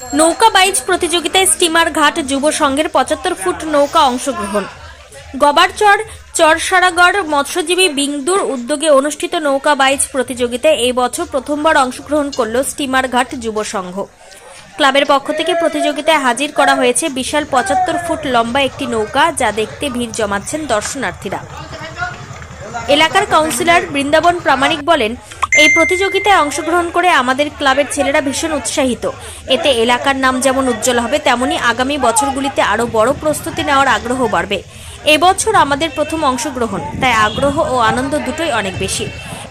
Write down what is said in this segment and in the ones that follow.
নৌকা বাইচ প্রতিযোগিতায় স্টিমার ঘাট যুব সংঘের পঁচাত্তর ফুট নৌকা অংশগ্রহণ। গবারচর, চরসারাগড়, মৎস্যজীবী বিন্দুর উদ্যোগে অনুষ্ঠিত নৌকা বাইচ প্রতিযোগিতায় এই বছর প্রথমবার অংশগ্রহণ করল স্টিমার ঘাট যুব সংঘ। ক্লাবের পক্ষ থেকে প্রতিযোগিতায় হাজির করা হয়েছে বিশাল পঁচাত্তর ফুট লম্বা একটি নৌকা যা দেখতে ভিড় জমাচ্ছেন দর্শনার্থীরা। এলাকার কাউন্সিলর বৃন্দাবন প্রামাণিক বলেন এই প্রতিযোগিতায় অংশগ্রহণ করে আমাদের ক্লাবের ছেলেরা ভীষণ উৎসাহিত। এতে এলাকার নাম যেমন উজ্জ্বল হবে, তেমনি আগামী বছরগুলিতে আরও বড় প্রস্তুতি নেওয়ার আগ্রহ বাড়বে। এবছর আমাদের প্রথম অংশগ্রহণ, তাই আগ্রহ ও আনন্দ দুটোই অনেক বেশি।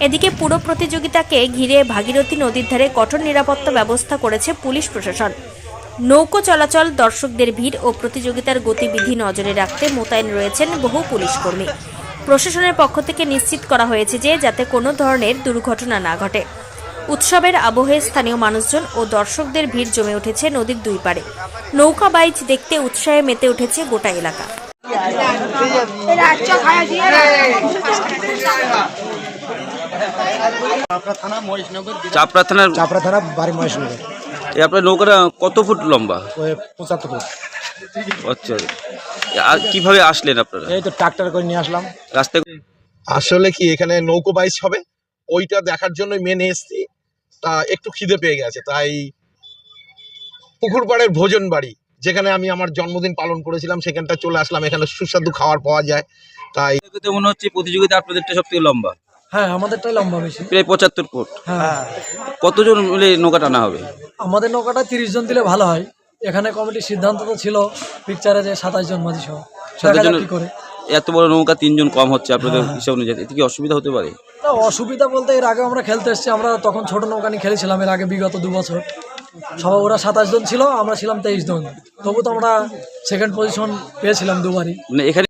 এদিকে পুরো প্রতিযোগিতাকে ঘিরে ভাগীরথী নদীর ধারে কঠোর নিরাপত্তা ব্যবস্থা করেছে পুলিশ প্রশাসন। নৌকো চলাচল, দর্শকদের ভিড় ও প্রতিযোগিতার গতিবিধি নজরে রাখতে মোতায়েন রয়েছেন বহু পুলিশ কর্মী। প্রশাসনের পক্ষ থেকে নিশ্চিত করা হয়েছে যে যাতে কোনো ধরনের দুর্ঘটনা না ঘটে। উৎসবের আবহে স্থানীয় মানুষজন ও দর্শকদের ভিড় জমে উঠেছে নদীর দুই পারে নৌকা বাইচ দেখতে উৎসাহে মেতে উঠেছে গোটা এলাকা। চাপড়া থানার চাপড়া থানা বাড়ি মহেশনগর। এই আপনার নৌকাটা কত ফুট লম্বা? পঁচাত্তর ফুট। আচ্ছা। আর কীভাবে আসলেন আপনারা? এই তো ট্রাক্টর করে নিয়ে আসলাম। রাস্তায় আসলে কি এখানে নৌকো বাইচ হবে। ওইটা দেখার জন্য মেনে এসছি। তা একটু খিদে পেয়ে গেছে তাই পুকুর পাড়ের ভোজন বাড়ি যেখানে আমি আমার জন্মদিন পালন করেছিলাম সেখানটা চলে আসলাম। এখানে সুস্বাদু খাবার পাওয়া যায় তাই মনে হচ্ছে প্রতিযোগিতা আপনাদেরটা সব থেকে লম্বা। হ্যাঁ আমাদেরটাই লম্বা বেশি। প্রায় পঁচাত্তর ফুট। হ্যাঁ। কতজন মিলে নৌকা টানা হবে? আমাদের নৌকাটা তিরিশ জন দিলে ভালো হয়। এখানে কমিটির সিদ্ধান্ত তো ছিল পিকচারে যে সাতাশ জন মাঝি সহ। কি করে। এত বড় নৌকা তিনজন কম হচ্ছে আপনাদের হিসাব অনুযায়ী এতে কি অসুবিধা হতে পারে? তা অসুবিধা বলতে এর আগে আমরা খেলতে এসেছি আমরা তখন ছোট নৌকা নিয়ে খেলেছিলাম এর আগে বিগত দু বছর। সবাই ওরা সাতাশ জন ছিল আমরা ছিলাম তেইশ জন। তবু তো আমরা সেকেন্ড পজিশন পেয়েছিলাম দুবারই। মানে এখানে